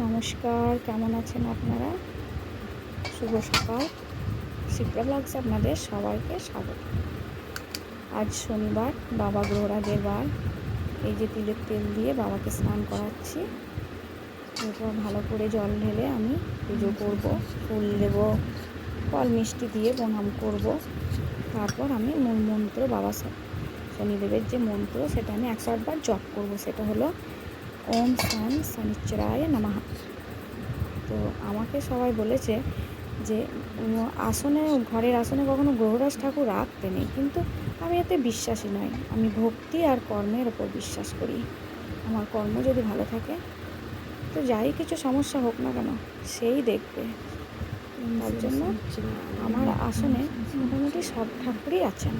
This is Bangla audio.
নমস্কার, কেমন আছেন আপনারা? শুভ সকাল। শিপ্রা ব্লগসে আপনাদের সবাইকে স্বাগত। আজ শনিবার, বাবা গ্রহরাজের বার। এই যে তিলের তেল দিয়ে বাবাকে স্নান করাচ্ছি। এরপর ভালো করে জল ঢেলে আমি পুজো করব, ফুল দেব, ফল মিষ্টি দিয়ে প্রণাম করব। তারপর আমি মূল মন্ত্র বাবা শনিদেবের যে মন্ত্র, সেটা আমি একশো আটবার জপ করব। সেটা হলো ওম শান শনিশ্চরায় নমঃ। তো আমাকে সবাই বলেছে যে আসনে ঘরের আসনে কখনো গ্রহরাজ ঠাকুর রাখতে নেই কিন্তু আমি এতে বিশ্বাসী নই। আমি ভক্তি আর কর্মের ওপর বিশ্বাস করি। আমার কর্ম যদি ভালো থাকে তো যাই কিছু সমস্যা হোক না কেন সেই দেখবে। তার জন্য আমার আসনে মোটামুটি সব ঠাকুরই আছেন।